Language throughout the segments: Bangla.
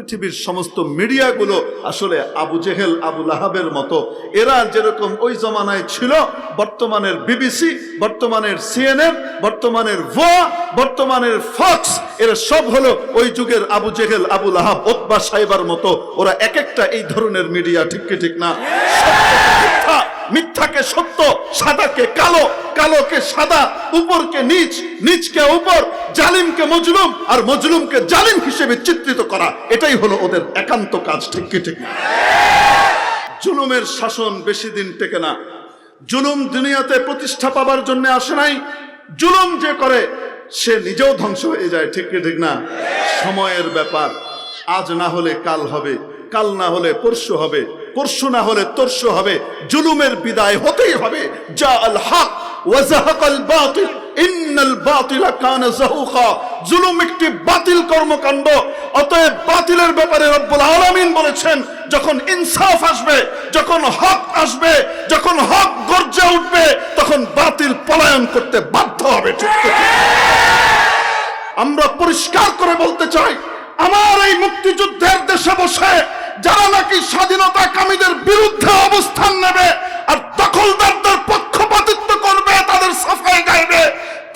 পৃথিবীর সমস্ত মিডিয়াগুলো আসলে আবু জেহেল, আবু লাহাবের মতো। এরা যেরকম ওই জমানায় ছিল, বর্তমানের বিবিসি, বর্তমানের সিএনএন, বর্তমানের ভোয়া, বর্তমানের ফক্স, এরা সব হলো ওই যুগের Abu Jahl, Abu Lahab, Utba সাহেবার মতো। ওরা এক একটা এই ধরনের মিডিয়া, ঠিক কি ঠিক না? মিথ্যাকে সত্য, সাদাকে কালো, কালোকে সাদা, উপরকে নিচ, নিচকে উপর, জালিমকে মজলুম আর মজলুমকে জালিম হিসেবে চিত্রিত করা। এটাই হলো ওদের একান্ত কাজ, ঠিক কি, ঠিক জুলুমের শাসন বেশি দিন টেকে না। জুলুম দুনিয়াতে প্রতিষ্ঠা পাবার জন্য আসে নাই। জুলুম যে করে, সে নিজেও ধ্বংস হয়ে যায়, ঠিক কি, ঠিক না? সময়ের ব্যাপার। আজ না হলে কাল হবে, কাল না হলে পরশু হবে। পরশু না হলে তরশু হবে, জুলুমের বিদায় হতেই হবে। যা আল হক বাতিল, ইন্নাল যাহুকা জুলুম একটি বাতিল কর্মকাণ্ড, অতএব বাতিলের ব্যাপারে রব্বুল আলামিন বলেছেন, যখন ইনসাফ আসবে, যখন হক আসবে, যখন হক উঠবে, তখন বাতিল পলায়ন করতে বাধ্য হবে আমরা পরিষ্কার করে বলতে চাই, আমার এই মুক্তিযুদ্ধের দেশে বসে যারা নাকি স্বাধীনতা কামীদের বিরুদ্ধে অবস্থান নেবে আর দখলদারদের পক্ষপাতিত্ব করবে, তাদের সাফাই গাইবে,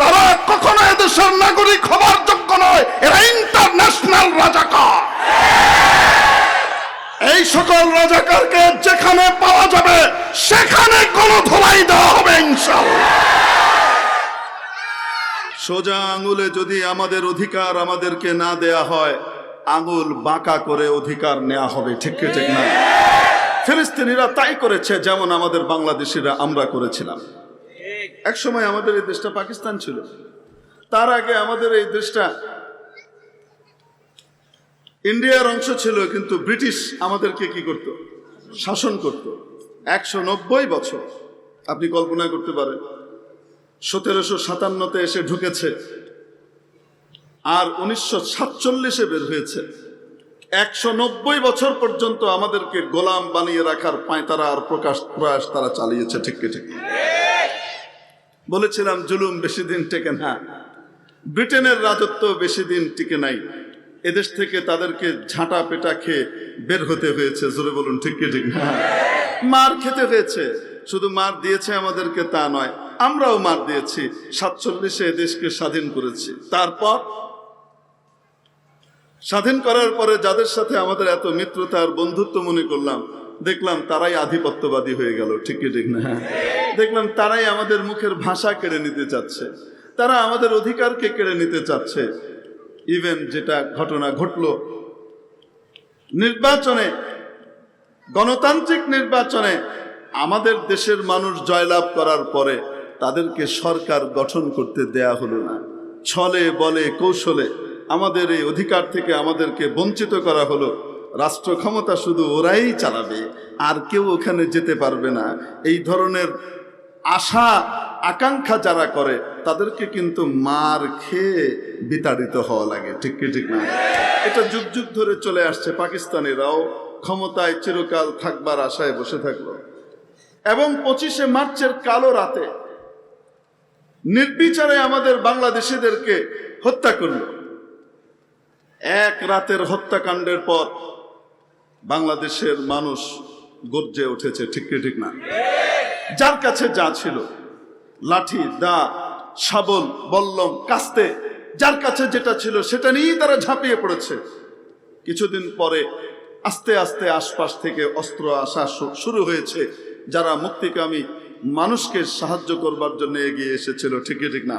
তারা কখনো এদেশের নাগরিক হবার যোগ্য নয়। এরা ইন্টারন্যাশনাল রাজাকার। এই সকল রাজাকারকে যেখানে পাওয়া যাবে, সেখানে কোন ধোলাই দেওয়া হবে ইনশাল্লাহ সোজা আঙুলে যদি আমাদের অধিকার আমাদেরকে না দেয়া হয় আঙুল বাঁকা করে অধিকার নেওয়া হবে, ঠিক ঠিক না? ফিলিস্তিনিরা তাই করেছে যেমন আমাদের বাংলাদেশিরা আমরা করেছিলাম। এক সময় আমাদের এই দেশটা পাকিস্তান ছিল। তার আগে আমাদের এই দেশটা ইন্ডিয়ার অংশ ছিল, কিন্তু ব্রিটিশ আমাদেরকে কি করত? শাসন করত। একশো নব্বই বছর। আপনি কল্পনা করতে পারেন, সতেরোশো সাতান্নতে এসে ঢুকেছে আর উনিশশো সাতচল্লিশে বের হয়েছে। একশো নব্বই বছর পর্যন্ত আমাদেরকে গোলাম বানিয়ে রাখার পায়তারা আর প্রকাশ প্রয়াস তারা চালিয়েছে, ঠিক ঠিক? বলেছিলাম, জুলুম বেশি দিন টেকে না। ব্রিটেনের রাজত্ব বেশি দিন টিকে নাই। এদেশ থেকে তাদেরকে ঝাঁটা পেটা খেয়ে বের হতে হয়েছে, জোরে বলুন ঠিককে ঠিক? না মার খেতে হয়েছে। শুধু মার দিয়েছে আমাদেরকে তা নয়, আমরাও মার দিয়েছি। সাতচল্লিশে দেশকে স্বাধীন করেছি। তারপর স্বাধীন করার পরে যাদের সাথে আমাদের এত মিত্রতা আর বন্ধুত্ব মনে করলাম, দেখলাম তারাই আধিপত্যবাদী হয়ে গেল, ঠিক ঠিক না? দেখলাম তারাই আমাদের মুখের ভাষা কেড়ে নিতে চাচ্ছে, তারা আমাদের অধিকারকে কেড়ে নিতে চাচ্ছে। ইভেন যেটা ঘটনা ঘটলো, নির্বাচনে, গণতান্ত্রিক নির্বাচনে আমাদের দেশের মানুষ জয়লাভ করার পরে তাদেরকে সরকার গঠন করতে দেয়া হলো না। ছলে বলে, কৌশলে আমাদের এই অধিকার থেকে আমাদেরকে বঞ্চিত করা হলো। রাষ্ট্র ক্ষমতা শুধু ওরাই চালাবে, আর কেউ ওখানে যেতে পারবে না। এই ধরনের আশা, আকাঙ্ক্ষা যারা করে, তাদেরকে কিন্তু মার খেয়ে বিতাড়িত হওয়া লাগে। ঠিক কি, ঠিক না? এটা যুগ যুগ ধরে চলে আসছে পাকিস্তানিরাও। ক্ষমতায় চিরকাল থাকবার আশায় বসে থাকল। এবং পঁচিশে মার্চের কালো রাতে নির্বিচারে আমাদের বাংলাদেশিদেরকে হত্যা করল। এক রাতের হত্যাকাণ্ডের পর বাংলাদেশের মানুষ গর্জে উঠেছে, ঠিক ঠিক না? যার কাছে যা ছিল, লাঠি, দা, শাবল, বল্লম, কাস্তে, যার কাছে যেটা ছিল সেটা নিয়েই তারা ঝাঁপিয়ে পড়েছে। কিছুদিন পরে আস্তে আস্তে আশপাশ থেকে অস্ত্র আসা শুরু হয়েছে, যারা মুক্তিকামী মানুষকে সাহায্য করবার জন্য এগিয়ে এসেছিল ঠিকই ঠিক না?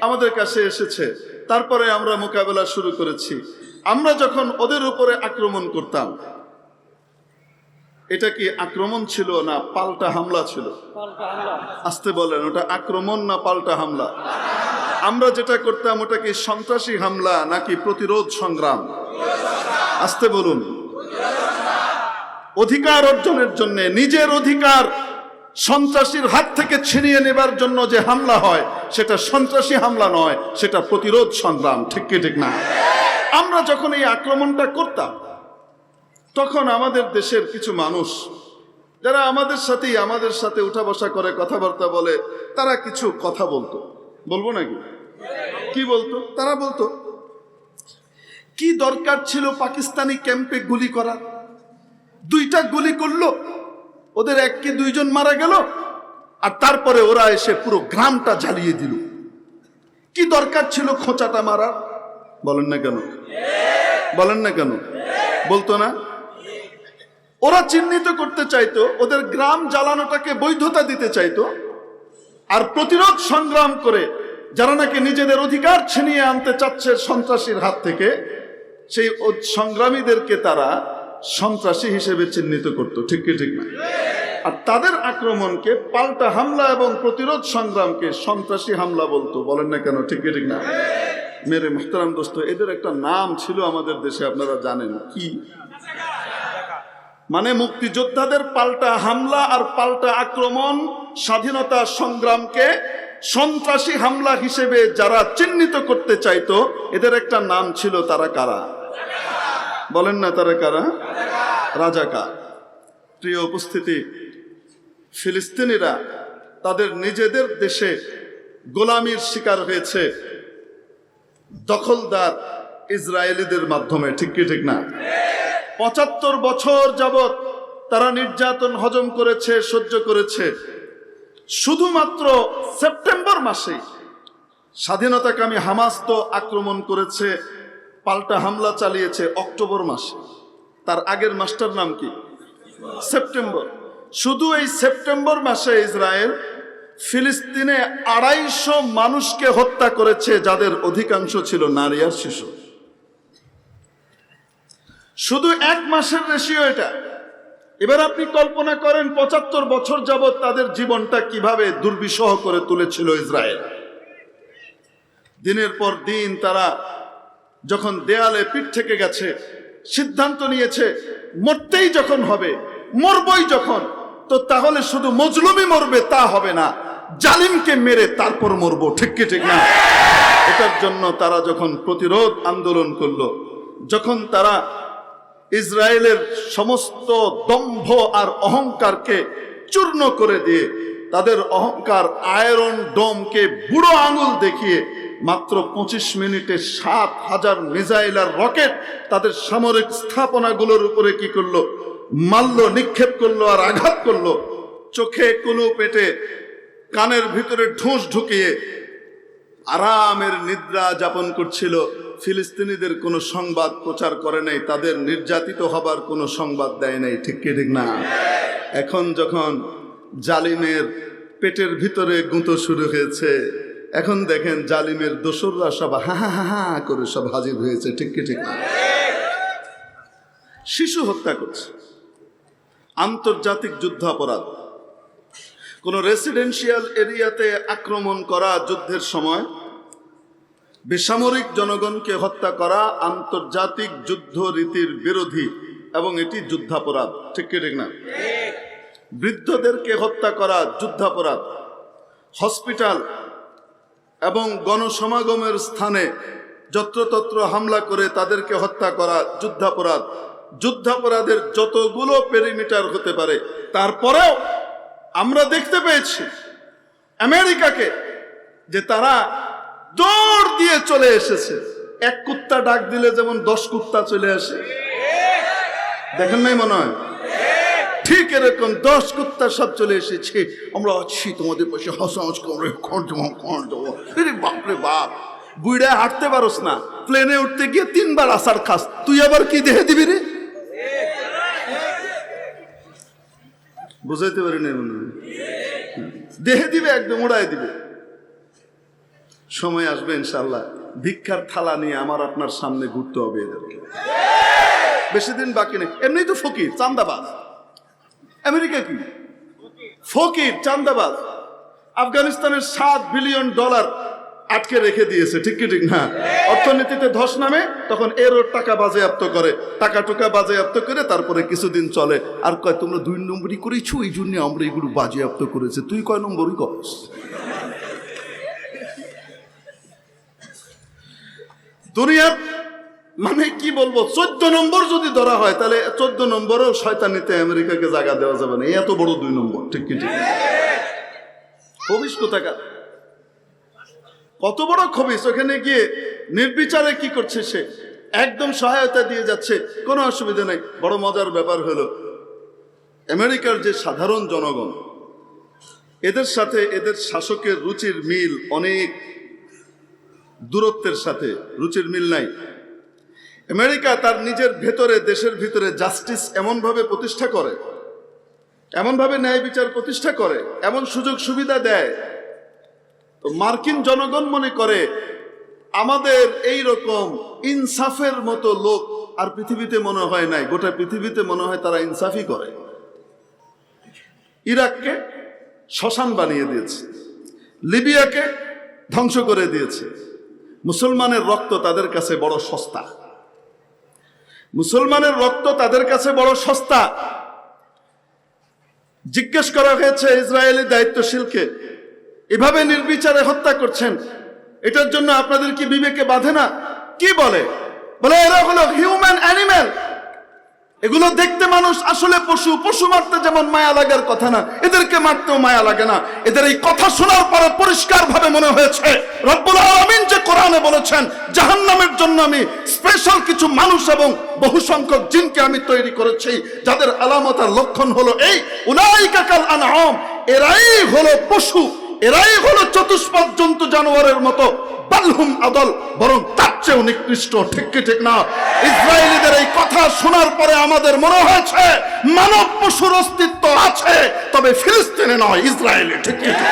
আমাদের কাছে এসেছে। তারপরে আমরা মোকাবেলা শুরু করেছি। আমরা যখন ওদের উপরে আক্রমণ করতাম এটা কি আক্রমণ ছিল না পাল্টা হামলা ছিল? আসতে বলেন ওটা আক্রমণ না পাল্টা হামলা? আমরা যেটা করতাম ওটা কি সন্ত্রাসী হামলা নাকি প্রতিরোধ সংগ্রাম? আসতে বলুন। অধিকার অর্জনের জন্য নিজের অধিকার সন্ত্রাসীর হাত থেকে ছিনিয়ে নেবার জন্য যে হামলা হয় সেটা সন্ত্রাসী হামলা নয় সেটা প্রতিরোধ সংগ্রাম। ঠিক কি ঠিক না? আমরা যখন এই আক্রমণটা করতাম, তখন আমাদের দেশের কিছু মানুষ, যারা আমাদের সাথেই, আমাদের সাথে উঠা বসা করে কথাবার্তা বলে, তারা কিছু কথা বলতো। বলব নাকি? কি বলতো? তারা বলতো, কি দরকার ছিল পাকিস্তানি ক্যাম্পে গুলি করা? দুইটা গুলি করল, ওদের এক কি দুইজন মারা গেল, আর তারপরে ওরা এসে পুরো গ্রামটা জ্বালিয়ে দিল। কি দরকার ছিল খোঁচাটা মারার? বলেন না কেন? বলেন না কেন? বলতো না? ওরা চিহ্নিত করতে চাইতো, ওদের গ্রাম জ্বালানোটাকে বৈধতা দিতে চাইতো, আর প্রতিরোধ সংগ্রাম করে যারা নাকি নিজেদের অধিকার ছিনিয়ে আনতে চাচ্ছে সন্ত্রাসীর হাত থেকে, সেই সংগ্রামীদেরকে তারা সন্ত্রাসী হিসেবে চিহ্নিত করত। ঠিক কি, ঠিক না? আর তাদের আক্রমণকে পাল্টা হামলা এবং প্রতিরোধ সংগ্রামকে সন্ত্রাসী হামলা বলতো। বলেন না কেন? ঠিক কি, ঠিক না? মেরে মোহতারাম দোস্ত, এদের একটা নাম ছিল আমাদের দেশে, আপনারা জানেন। কি? মানে মুক্তিযোদ্ধাদের পাল্টা হামলা আর পাল্টা আক্রমণ, স্বাধীনতা সংগ্রামকে সন্ত্রাসী হামলা হিসেবে যারা চিহ্নিত করতে চাইতো, এদের একটা নাম ছিল তারা কারা? বলেন না তারা কারা? রাজাকা প্রিয় উপস্থিতি, ফিলিস্তিনিরা তাদের নিজেদের দেশে গোলামির শিকার হয়েছে। দখলদার ইসরায়েলিদের মাধ্যমে, ঠিক কি, ঠিক না? পঁচাত্তর বছর যাবত তারা নির্যাতন হজম করেছে, সহ্য করেছে। শুধুমাত্র সেপ্টেম্বর মাসে স্বাধীনতাকামী হামাস তো আক্রমণ করেছে, পাল্টা হামলা চালিয়েছে অক্টোবর মাসে। তার আগের মাসটার নাম কি? সেপ্টেম্বর। শুধু এই সেপ্টেম্বর মাসে ইসরায়েল ফিলিস্তিনে আড়াইশো মানুষকে হত্যা করেছে যাদের অধিকাংশ ছিল নারী আর শিশু। শুধু এক মাসের রেশিও এটা। এবার আপনি কল্পনা করেন, পঁচাত্তর বছর যাবৎ তাদের জীবনটা কীভাবে দুর্বিষহ করে তুলেছিল ইসরায়েল। দিনের পর দিন তারা যখন দেয়ালে পিঠ থেকে গেছে, সিদ্ধান্ত নিয়েছে, মরতেই যখন হবে, মরবই যখন, তো তাহলে শুধু মজলুমি মরবে তা হবে না। জালিমকে মেরে তারপর মরবো, ঠিক কি, ঠিক না? এটার জন্য তারা যখন প্রতিরোধ আন্দোলন করল, যখন তারা ইসরায়েলের সমস্ত দম্ভ আর অহংকারকে চূর্ণ করে দিয়ে, তাদের অহংকার আয়রন ডোমকে বুড়ো আঙুল দেখিয়ে মাত্র পঁচিশ মিনিটে সাত হাজার মিসাইল আর রকেট তাদের সামরিক স্থাপনাগুলোর উপরে কি করল? মাল্য নিক্ষেপ করল আর আঘাত করল। চোখে কুলু পেটে কানের ভিতরে ঢুস ঢুকিয়ে আরামের নিদ্রা যাপন করছিল। ফিলিস্তিনিদের কোনো সংবাদ প্রচার করে নাই, তাদের নির্যাতিত হবার কোনো সংবাদ দেয় নাই, ঠিক কি, ঠিক না? এখন যখন জালিমের পেটের ভিতরে গুঁতো শুরু হয়েছে, এখন দেখেন জালিমের দোসররা সব হা হা হা হা করে সব হাজির হয়েছে, ঠিক কি, ঠিক না? শিশু হত্যা করছে। আন্তর্জাতিক যুদ্ধাপরাধ। কোন রেসিডেন্সিয়াল এরিয়াতে আক্রমণ করা যুদ্ধের সময় বেসামরিক জনগণকে হত্যা করা আন্তর্জাতিক যুদ্ধ রীতির বিরোধী এবং এটি যুদ্ধাপরাধ। ঠিক কি, ঠিক না? বৃদ্ধদেরকে হত্যা করা যুদ্ধাপরাধ। হসপিটাল এবং গণসমাগমের স্থানে যত্রতত্র হামলা করে তাদেরকে হত্যা করা যুদ্ধাপরাধ। যুদ্ধাপরাধের যতগুলো পেরিমিটার হতে পারে, তারপরেও আমরা দেখতে পেয়েছি আমেরিকাকে, যে তারা দৌড় দিয়ে চলে এসেছে। এক কুত্তা ডাক দিলে যেমন দশ কুত্তা চলে আসে। দেখেন নাই মনে হয়? ঠিক এরকম দশ কুত্তা সব চলে এসেছে। আমরা আছি তোমাদের পাশে হসাহস করে দেবো আরে বাপরে বাপ। বুড়া হাঁটতে পারোস না। প্লেনে উঠতে গিয়ে তিনবার আসার খাস। তুই আবার কি দেহে দিবি রে? বুঝাইতে পারি না মনে দেহে দিবে একদম উড়াই দিবে। সময় আসবে ইনশাল্লাহ ভিক্ষার থালা নিয়ে আমার আপনার সামনে ঘুরতে হবে এদেরকে। বেশি দিন বাকি নেই। এমনি তো ফকির, চান্দাবাজ। আমেরিকা কি? ফকির, চান্দাবাজ। আফগানিস্তানের সাত বিলিয়ন ডলার আটকে রেখে দিয়েছে, ঠিক কি ঠিক না? অর্থনীতিতে ধস নামে, তখন এরও টাকা বাজেয়াপ্ত করে। টাকা টুকা বাজেয়াপ্ত করে তারপরে কিছুদিন চলে। আর কয়, তোমরা দুই নম্বরই করেছ? এই জন্য আমরা এগুলো বাজেয়াপ্ত করেছে। তুই কয় নম্বরই করস? দুনিয়ার মানে কি বলব? চোদ্দ নম্বর যদি ধরা হয়, তাহলে চোদ্দ নম্বরও শয়তানিতে আমেরিকাকে জায়গা দেওয়া যাবে না। এত বড় দুই নম্বর, ঠিক কি ঠিক কোথাকার কত বড় খবিস ওখানে গিয়ে নির্বিচারে কি করছে সে? একদম সহায়তা দিয়ে যাচ্ছে, কোনো অসুবিধা নেই। বড় মজার ব্যাপার হলো, আমেরিকার যে সাধারণ জনগণ, এদের সাথে এদের শাসকের রুচির মিল অনেক দূরত্বের সাথে, রুচির মিল নাই। আমেরিকা তার নিজের ভেতরে, দেশের ভিতরে জাস্টিস এমনভাবে প্রতিষ্ঠা করে, এমনভাবে ন্যায় বিচার প্রতিষ্ঠা করে, এমন সুযোগ সুবিধা দেয় তো মার্কিন জনগণ মনে করে, আমাদের এই রকম ইনসাফের মতো লোক আর পৃথিবীতে মনে হয় নাই। গোটা পৃথিবীতে মনে হয় তারা ইনসাফই করে। ইরাককে শ্মশান বানিয়ে দিয়েছে। লিবিয়াকে ধ্বংস করে দিয়েছে। মুসলমানের রক্ত তাদের কাছে বড় সস্তা। মুসলমানের রক্ত তাদের কাছে বড় সস্তা। জিজ্ঞেস করা হয়েছে ইসরায়েলি দায়িত্বশীলকে এভাবে নির্বিচারে হত্যা করছেন। এটার জন্য আপনাদের কি বিবেকে বাধে না? কি বলে? বলে, এরা হলো হিউম্যান অ্যানিম্যাল এগুলো দেখতে মানুষ আসলে পশু। পশু মারতে যেমন মায়া লাগার কথা না, এদেরকে মারতেও মায়া লাগে না। এদের এই কথা শোনার পরে পরিষ্কার ভাবে মনে হয়েছে, রব্বুল আলামিন যে কোরআনে বলেছেন, জাহান্নামের জন্য আমি স্পেশাল কিছু মানুষ এবং বহু সংখ্যক জিনকে আমি তৈরি করেছি, যাদের আলামত আর লক্ষণ হলো এই, উলাইকা কাল আনআম। এরাই হলো পশু। এরাই হলো চতুষ্পদ জন্তু জানোয়ারের মতো। বালহুম আদল, বরং তার চেয়েও নিকৃষ্ট। ঠিক কি, ঠিক না? ইসরায়েলিদের এই কথা শোনার পরে আমাদের মনে হয়েছে, মানব পশুর অস্তিত্ব আছে, তবে ফিলিস্তিনে নয়, ইসরায়েলে। ঠিক কি, ঠিক?